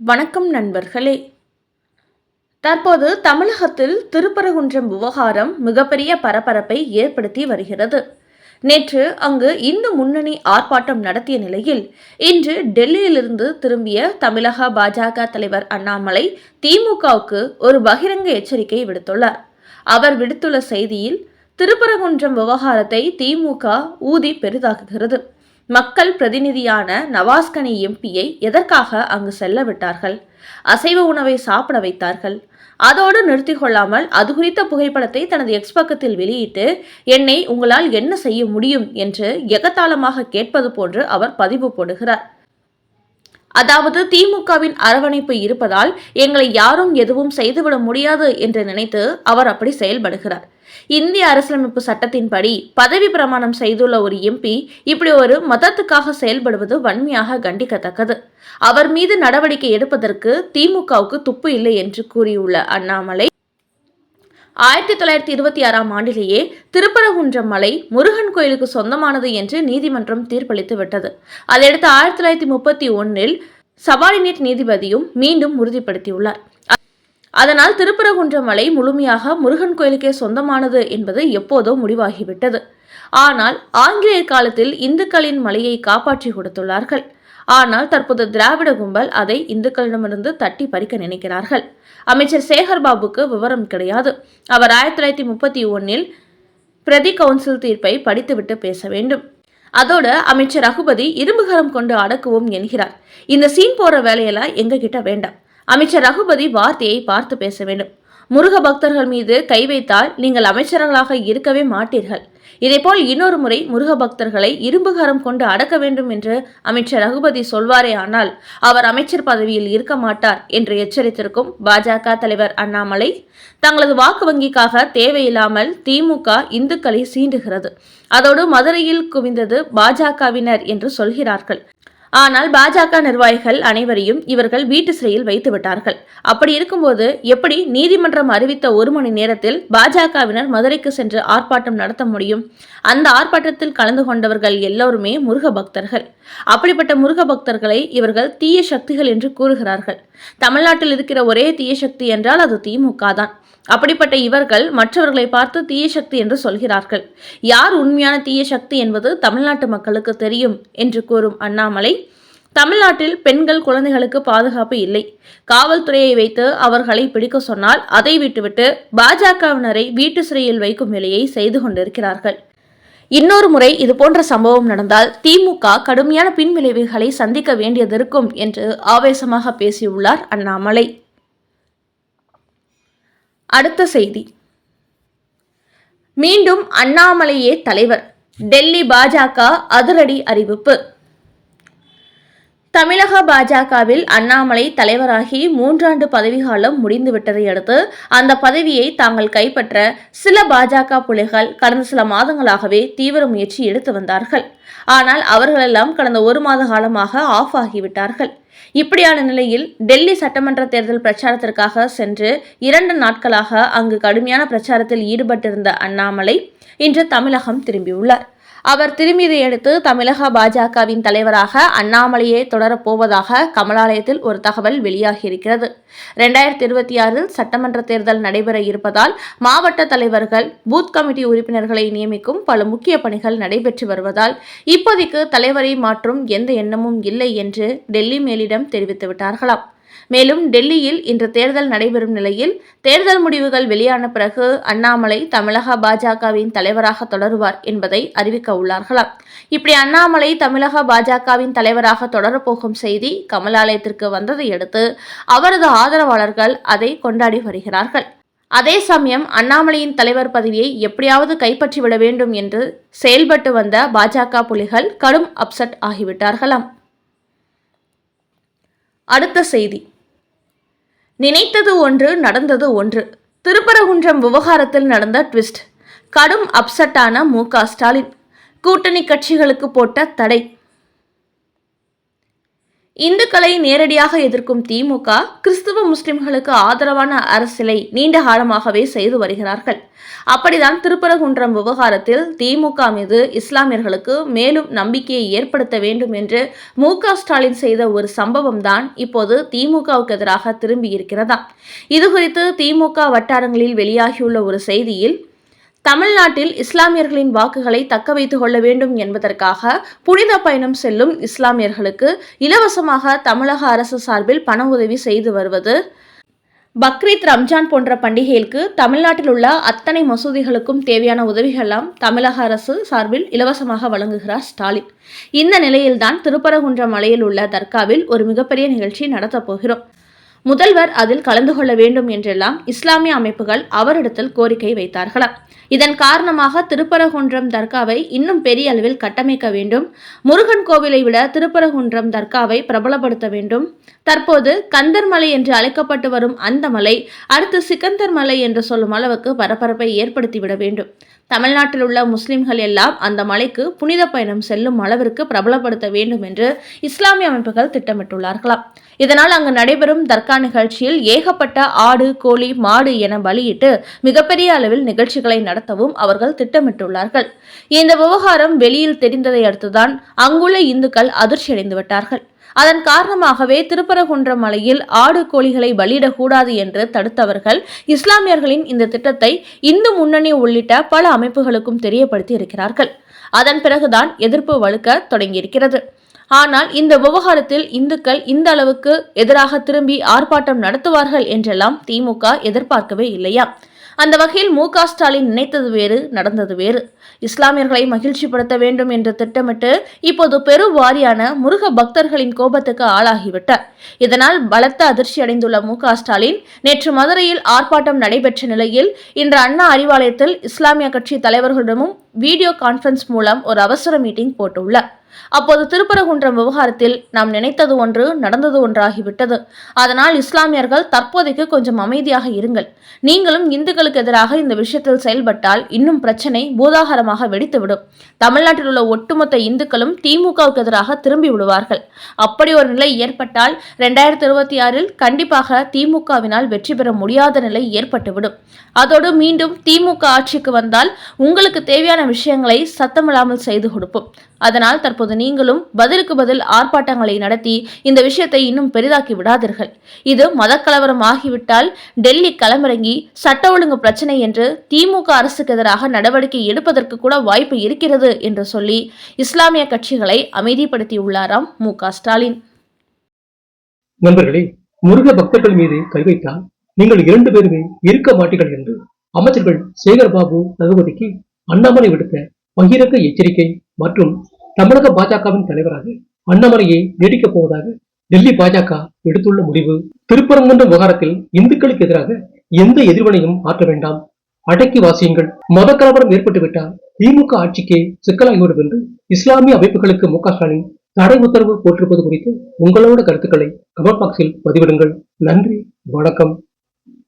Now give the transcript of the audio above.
வணக்கம் நண்பர்களே. தற்போது தமிழகத்தில் திருப்பரங்குன்றம் விவகாரம் மிகப்பெரிய பரபரப்பை ஏற்படுத்தி வருகிறது. நேற்று அங்கு இந்து முன்னணி ஆர்ப்பாட்டம் நடத்திய நிலையில் இன்று டெல்லியிலிருந்து திரும்பிய தமிழக பாஜக தலைவர் அண்ணாமலை திமுகவுக்கு ஒரு பகிரங்க எச்சரிக்கை விடுத்துள்ளார். அவர் விடுத்துள்ள செய்தியில் திருப்பரங்குன்றம் விவகாரத்தை திமுக ஊதி பெரிதாக்குகிறது. மக்கள் பிரதிநிதியான நவாஸ்கனி எம்பியை எதற்காக அங்கு செல்ல விட்டார்கள்? அசைவ உணவை சாப்பிட வைத்தார்கள். அதோடு நிறுத்தி கொள்ளாமல் அது குறித்த புகைப்படத்தை தனது எக்ஸ் பக்கத்தில் வெளியிட்டு என்னை உங்களால் என்ன செய்ய முடியும்? என்று எகத்தாளமாக கேட்பது போன்று அவர் பதிவு போடுகிறார். அதாவது திமுகவின் அரவணைப்பு இருப்பதால் எங்களை யாரும் எதுவும் செய்துவிட முடியாது என்று நினைத்து அவர் அப்படி செயல்படுகிறார். இந்திய அரசியலமைப்பு சட்டத்தின்படி பதவி பிரமாணம் செய்துள்ள ஒரு எம்பி இப்படி ஒரு மதத்துக்காக செயல்படுவது வன்மையாக கண்டிக்கத்தக்கது. அவர் மீது நடவடிக்கை எடுப்பதற்கு திமுகவுக்கு துப்பு இல்லை என்று கூறியுள்ள அண்ணாமலை ஆயிரத்தி தொள்ளாயிரத்தி இருபத்தி ஆறாம் ஆண்டிலேயே திருப்பரங்குன்றம் மலை முருகன் கோயிலுக்கு சொந்தமானது என்று நீதிமன்றம் தீர்ப்பளித்து விட்டது. அதையடுத்து ஆயிரத்தி தொள்ளாயிரத்தி முப்பத்தி ஒன்றில் சபார்டினேட் நீதிபதியும் மீண்டும் உறுதிப்படுத்தியுள்ளார். அதனால் திருப்பரகுன்ற மலை முழுமையாக முருகன் கோயிலுக்கே சொந்தமானது என்பது எப்போதோ முடிவாகிவிட்டது. ஆனால் ஆங்கிலேயர் காலத்தில் இந்துக்களின் மலையை காப்பாற்றி கொடுத்துள்ளார்கள். ஆனால் தற்போது திராவிட கும்பல் அதை இந்துக்களிடமிருந்து தட்டி பறிக்க நினைக்கிறார்கள். அமைச்சர் சேகர்பாபுக்கு விவரம் கிடையாது. அவர் ஆயிரத்தி தொள்ளாயிரத்தி முப்பத்தி ஒன்னில் பிரதி கவுன்சில் தீர்ப்பை படித்துவிட்டு பேச வேண்டும். அதோட அமைச்சர் ரகுபதி இரும்புகரம் கொண்டு அடக்குவோம் என்கிறார். இந்த சீன் போற வேலையெல்லாம் எங்க கிட்ட வேண்டாம். அமைச்சர் ரகுபதி வார்த்தையை பார்த்து பேச வேண்டும். முருக பக்தர்கள் மீது கை வைத்தால் நீங்கள் அமைச்சர்களாக இருக்கவே மாட்டீர்கள். இதேபோல் இன்னொரு முறை முருக பக்தர்களை இரும்புகரம் கொண்டு அடக்க வேண்டும் என்று அமைச்சர் ரகுபதி சொல்வாரே ஆனால் அவர் அமைச்சர் பதவியில் இருக்க மாட்டார் என்று எச்சரித்திருக்கும் பாஜக தலைவர் அண்ணாமலை. தங்களது வாக்கு வங்கிக்காக தேவையில்லாமல் திமுக இந்துக்களை சீண்டுகிறது. அதோடு மதுரையில் குவிந்தது பாஜகவினர் என்று சொல்கிறார்கள். ஆனால் பாஜக நிர்வாகிகள் அனைவரையும் இவர்கள் வீட்டு சிறையில் வைத்து விட்டார்கள். அப்படி இருக்கும்போது எப்படி நீதிமன்றம் அறிவித்த ஒரு மணி நேரத்தில் பாஜகவினர் மதுரைக்கு சென்று ஆர்ப்பாட்டம் நடத்த முடியும்? அந்த ஆர்ப்பாட்டத்தில் கலந்து கொண்டவர்கள் எல்லோருமே முருக பக்தர்கள். அப்படிப்பட்ட முருக பக்தர்களை இவர்கள் தீய சக்திகள் என்று கூறுகிறார்கள். தமிழ்நாட்டில் இருக்கிற ஒரே தீய சக்தி என்றால் அது திமுக தான் அப்படிப்பட்ட இவர்கள் மற்றவர்களை பார்த்து தீய சக்தி என்று சொல்கிறார்கள். யார் உண்மையான தீய சக்தி என்பது தமிழ்நாட்டு மக்களுக்கு தெரியும் என்று கூறும் அண்ணாமலை தமிழ்நாட்டில் பெண்கள் குழந்தைகளுக்கு பாதுகாப்பு இல்லை. காவல்துறையை வைத்து அவர்களை பிடிக்க சொன்னால் அதை விட்டுவிட்டு பாஜகவினரை வீட்டு சிறையில் வைக்கும் வேலையை செய்து கொண்டிருக்கிறார்கள். இன்னொரு முறை இது போன்ற சம்பவம் நடந்தால் திமுக கடுமையான பின்விளைவுகளை சந்திக்க வேண்டியதிருக்கும் என்று ஆவேசமாக பேசியுள்ளார் அண்ணாமலை. அடுத்த செய்தி. மீண்டும் அண்ணாமலையே தலைவர். டெல்லி பாஜக அதிரடி அறிவிப்பு. தமிழக பாஜகவில் அண்ணாமலை தலைவராகி மூன்றாண்டு பதவிகாலம் முடிந்துவிட்டதை அடுத்து அந்த பதவியை தாங்கள் கைப்பற்ற சில பாஜக புலிகள் கடந்த சில மாதங்களாகவே தீவிர முயற்சி எடுத்து வந்தார்கள். ஆனால் அவர்களெல்லாம் கடந்த ஒரு மாத காலமாக ஆஃப் ஆகிவிட்டார்கள். இப்படியான நிலையில் டெல்லி சட்டமன்ற தேர்தல் பிரச்சாரத்திற்காக சென்று இரண்டு நாட்களாக அங்கு கடுமையான பிரச்சாரத்தில் ஈடுபட்டிருந்த அண்ணாமலை இன்று தமிழகம் திரும்பியுள்ளார். அவர் திரும்பியதை அடுத்து தமிழக பாஜகவின் தலைவராக அண்ணாமலையே தொடரப்போவதாக கமலாலயத்தில் ஒரு தகவல் வெளியாகியிருக்கிறது. இரண்டாயிரத்தி இருபத்தி ஆறில் சட்டமன்ற தேர்தல் நடைபெற இருப்பதால் மாவட்ட தலைவர்கள் பூத் கமிட்டி உறுப்பினர்களை நியமிக்கும் பல முக்கிய பணிகள் நடைபெற்று வருவதால் இப்போதைக்கு தலைவரை மாற்றும் எந்த எண்ணமும் இல்லை என்று டெல்லி மேலிடம் தெரிவித்துவிட்டார்களாம் மேலும் டெல்லியில் இன்று தேர்தல் நடைபெறும் நிலையில் தேர்தல் முடிவுகள் வெளியான பிறகு அண்ணாமலை தமிழக பாஜகவின் தலைவராக தொடருவார் என்பதை அறிவிக்க உள்ளார்களாம் இப்படி அண்ணாமலை தமிழக பாஜகவின் தலைவராக தொடரப்போகும் செய்தி கமலாலயத்திற்கு வந்ததை அடுத்து அவரது ஆதரவாளர்கள் அதை கொண்டாடி வருகிறார்கள். அதே சமயம் அண்ணாமலையின் தலைவர் பதவியை எப்படியாவது கைப்பற்றிவிட வேண்டும் என்று செயல்பட்டு வந்த பாஜக புலிகள் கடும் அப்செட் ஆகிவிட்டார்களாம். அடுத்த செய்தி. நினைத்தது ஒன்று நடந்தது ஒன்று. திருப்பரகுன்றம் விவகாரத்தில் நடந்த ட்விஸ்ட். கடும் அப்செட்டான மு க ஸ்டாலின். கூட்டணி கட்சிகளுக்கு போட்ட தடை. இந்துக்களை நேரடியாக எதிர்க்கும் திமுக கிறிஸ்துவ முஸ்லிம்களுக்கு ஆதரவான அரசியலை நீண்ட காலமாகவே செய்து வருகிறார்கள். அப்படிதான் திருப்பரங்குன்றம் விவகாரத்தில் திமுக மீது இஸ்லாமியர்களுக்கு மேலும் நம்பிக்கையை ஏற்படுத்த வேண்டும் என்று மு ஸ்டாலின் செய்த ஒரு சம்பவம் தான் இப்போது திமுகவுக்கு எதிராக திரும்பியிருக்கிறதா. இதுகுறித்து திமுக வட்டாரங்களில் வெளியாகியுள்ள ஒரு செய்தியில் தமிழ்நாட்டில் இஸ்லாமியர்களின் வாக்குகளை தக்க வைத்துக் கொள்ள வேண்டும் என்பதற்காக புனித பயணம் செல்லும் இஸ்லாமியர்களுக்கு இலவசமாக தமிழக அரசு சார்பில் பண உதவி செய்து வருவது. பக்ரீத் ரம்ஜான் போன்ற பண்டிகைகளுக்கு தமிழ்நாட்டில் உள்ள அத்தனை மசூதிகளுக்கும் தேவையான உதவிகளெல்லாம் தமிழக அரசு சார்பில் இலவசமாக வழங்குகிறார் ஸ்டாலின். இந்த நிலையில்தான் திருப்பரங்குன்றம் மலையில் உள்ள தர்காவில் ஒரு மிகப்பெரிய நிகழ்ச்சி நடத்தப் போகிறோம். முதல்வர் அதில் கலந்து கொள்ள வேண்டும் என்றெல்லாம் இஸ்லாமிய அமைப்புகள் அவரிடத்தில் கோரிக்கை வைத்தார்களாம் இதன் காரணமாக திருப்பரங்குன்றம் தர்காவை இன்னும் பெரிய அளவில் கட்டமைக்க வேண்டும். முருகன் கோவிலை விட திருப்பரங்குன்றம் தர்காவை பிரபலப்படுத்த வேண்டும். தற்போது கந்தர் மலை என்று அழைக்கப்பட்டு வரும் அந்த மலை அடுத்து சிக்கந்தர் மலை என்று சொல்லும் அளவுக்கு பரபரப்பை ஏற்படுத்திவிட வேண்டும். தமிழ்நாட்டில் உள்ள முஸ்லிம்கள் எல்லாம் அந்த மலைக்கு புனித பயணம் செல்லும் அளவிற்கு பிரபலப்படுத்த வேண்டும் என்று இஸ்லாமிய அமைப்புகள் திட்டமிட்டுள்ளார்களாம். இதனால் அங்கு நடைபெறும் தர்கா நிகழ்ச்சியில் ஏகப்பட்ட ஆடு கோழி மாடு என பலியிட்டு மிகப்பெரிய அளவில் நிகழ்ச்சிகளை நடத்தவும் அவர்கள் திட்டமிட்டுள்ளார்கள். இந்த விவகாரம் வெளியில் தெரிந்ததை அடுத்துதான் அங்குள்ள இந்துக்கள் அதிர்ச்சியடைந்து விட்டார்கள். அதன் காரணமாகவே திருப்பரகுன்றம் மலையில் ஆடு கோழிகளை பலியிடக்கூடாது என்று தடுத்தவர்கள் இஸ்லாமியர்களின் இந்த திட்டத்தை இந்து முன்னணி உள்ளிட்ட பல அமைப்புகளுக்கும் தெரியப்படுத்தி இருக்கிறார்கள். அதன் பிறகுதான் எதிர்ப்பு வலுக்க தொடங்கியிருக்கிறது. ஆனால் இந்த விவகாரத்தில் இந்துக்கள் இந்த அளவுக்கு எதிராக திரும்பி ஆர்ப்பாட்டம் நடத்துவார்கள் என்றெல்லாம் திமுக எதிர்பார்க்கவே இல்லையா அந்த வகையில் மு ஸ்டாலின் நினைத்தது வேறு நடந்தது வேறு. இஸ்லாமியர்களை மகிழ்ச்சிப்படுத்த வேண்டும் என்று திட்டமிட்டு இப்போது பெருவாரியான முருக பக்தர்களின் கோபத்துக்கு ஆளாகிவிட்டார். இதனால் பலத்த அதிர்ச்சி அடைந்துள்ள மு ஸ்டாலின் நேற்று மதுரையில் ஆர்ப்பாட்டம் நடைபெற்ற நிலையில் இன்று அண்ணா அறிவாலயத்தில் இஸ்லாமிய கட்சி தலைவர்களிடமும் வீடியோ கான்பரன்ஸ் மூலம் ஒரு அவசர மீட்டிங் போட்டுள்ளார். அப்போது திருப்பரங்குன்றம் விவகாரத்தில் நாம் நினைத்தது ஒன்று நடந்தது ஒன்றாகிவிட்டது. அதனால் இஸ்லாமியர்கள் தற்போதைக்கு கொஞ்சம் அமைதியாக இருங்கள். நீங்களும் இந்துக்களுக்கு எதிராக இந்த விஷயத்தில் செயல்பட்டால் இன்னும் பிரச்சனை பூதாகரமாக வெடித்துவிடும். தமிழ்நாட்டில் உள்ள ஒட்டுமொத்த இந்துக்களும் திமுகவுக்கு எதிராக திரும்பி விடுவார்கள். அப்படி ஒரு நிலை ஏற்பட்டால் இரண்டாயிரத்தி இருபத்தி ஆறில் கண்டிப்பாக திமுகவினால் வெற்றி பெற முடியாத நிலை ஏற்பட்டுவிடும். அதோடு மீண்டும் திமுக ஆட்சிக்கு வந்தால் உங்களுக்கு தேவையான விஷயங்களை சத்தமில்லாமல் செய்து கொடுப்போம். அதனால் தற்போது நீங்களும் பதிலுக்கு பதில் ஆர்ப்பாட்டங்களை நடத்தி இந்த விஷயத்தை இன்னும் பெரிதாக்கி விடாதீர்கள். இது மதக்கலவரம் ஆகிவிட்டால் டெல்லி களமிறங்கி சட்ட ஒழுங்கு பிரச்சனை என்று திமுக அரசுக்கு எதிராக நடவடிக்கை எடுப்பதற்கு கூட வாய்ப்பு இருக்கிறது என்று சொல்லி இஸ்லாமிய கட்சிகளை அமைதிப்படுத்தியுள்ளாராம் மு க ஸ்டாலின். நண்பர்களே முருக பக்தர்கள் மீது கை வைத்தால் நீங்கள் இரண்டு பேருமே இருக்க மாட்டீர்கள் என்று அமைச்சர்கள் சேகர் பாபு ரகுபதிக்கு அண்ணாமலை விடுத்த பகிரங்க எச்சரிக்கை மற்றும் தமிழக பாஜகவின் தலைவராக அண்ணாமலையை நீடிக்கப் போவதாக டெல்லி பாஜக எடுத்துள்ள முடிவு. திருப்பரங்குன்றம் விவகாரத்தில் இந்துக்களுக்கு எதிராக எந்த எதிர்வினையும் ஆற்ற வேண்டாம். அடக்கி வாசியுங்கள். மத கலவரம் ஏற்பட்டுவிட்டால் திமுக ஆட்சிக்கே சிக்கலாகிவிடும் என்று இஸ்லாமிய அமைப்புகளுக்கு மு க ஸ்டாலின் தடை உத்தரவு போட்டிருப்பது குறித்து உங்களோட கருத்துக்களை கமெண்ட் பாக்ஸில் பதிவிடுங்கள். நன்றி. வணக்கம்.